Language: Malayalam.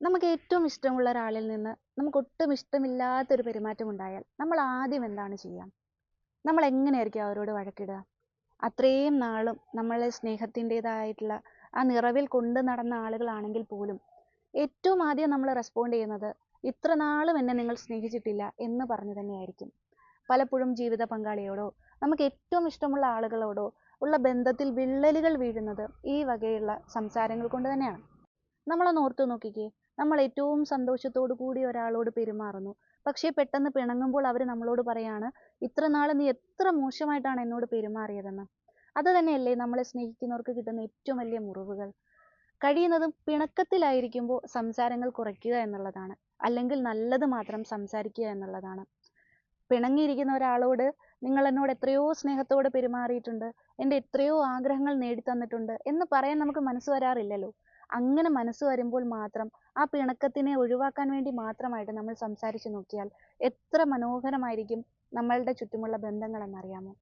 നമുക്ക് ഏറ്റവും ഇഷ്ടമുള്ള ഒരാളിൽ നിന്ന് നമുക്ക് ഒട്ടും ഇഷ്ടമില്ലാത്തൊരു പെരുമാറ്റം ഉണ്ടായാൽ നമ്മൾ ആദ്യം എന്താണ് ചെയ്യുക? നമ്മൾ എങ്ങനെയായിരിക്കും അവരോട് വഴക്കിടുക? അത്രയും നാളും നമ്മളെ സ്നേഹത്തിന്റെതായിട്ടുള്ള ആ നിറവിൽ കൊണ്ട് നടന്ന ആളുകളാണെങ്കിൽ പോലും ഏറ്റവും ആദ്യം നമ്മൾ റെസ്പോണ്ട് ചെയ്യുന്നത് ഇത്ര നാളും എന്നെ നിങ്ങൾ സ്നേഹിച്ചിട്ടില്ല എന്ന് പറഞ്ഞു തന്നെയായിരിക്കും. പലപ്പോഴും ജീവിത പങ്കാളിയോടോ നമുക്ക് ഏറ്റവും ഇഷ്ടമുള്ള ആളുകളോടോ ഉള്ള ബന്ധത്തിൽ വിള്ളലുകൾ വീഴുന്നത് ഈ വകയുള്ള സംസാരങ്ങൾ കൊണ്ട് തന്നെയാണ്. നമ്മളൊന്ന് ഓർത്തു നോക്കിക്കേ. നമ്മൾ ഏറ്റവും സന്തോഷത്തോടു കൂടി ഒരാളോട് പെരുമാറുന്നു. പക്ഷേ പെട്ടെന്ന് പിണങ്ങുമ്പോൾ അവർ നമ്മളോട് പറയാണ് ഇത്ര നാൾ നീ എത്ര മോശമായിട്ടാണ് എന്നോട് പെരുമാറിയതെന്ന്. അത് തന്നെയല്ലേ നമ്മളെ സ്നേഹിക്കുന്നവർക്ക് കിട്ടുന്ന ഏറ്റവും വലിയ മുറിവുകൾ. കഴിയുന്നതും പിണക്കത്തിലായിരിക്കുമ്പോൾ സംസാരങ്ങൾ കുറയ്ക്കുക എന്നുള്ളതാണ്. അല്ലെങ്കിൽ നല്ലത് മാത്രം സംസാരിക്കുക എന്നുള്ളതാണ്. പിണങ്ങിയിരിക്കുന്ന ഒരാളോട് നിങ്ങൾ എന്നോട് എത്രയോ സ്നേഹത്തോടെ പെരുമാറിയിട്ടുണ്ട്. എന്റെ എത്രയോ ആഗ്രഹങ്ങൾ നേടിത്തന്നിട്ടുണ്ട് എന്ന് പറയാൻ നമുക്ക് മനസ്സ് വരാറില്ലല്ലോ. അങ്ങനെ മനസ്സ് വരുമ്പോൾ മാത്രം ആ പിണക്കത്തിനെ ഒഴിവാക്കാൻ വേണ്ടി മാത്രമായിട്ട് നമ്മൾ സംസാരിച്ചു നോക്കിയാൽ എത്ര മനോഹരമായിരിക്കും നമ്മളുടെ ചുറ്റുമുള്ള ബന്ധങ്ങൾ എന്നറിയാമോ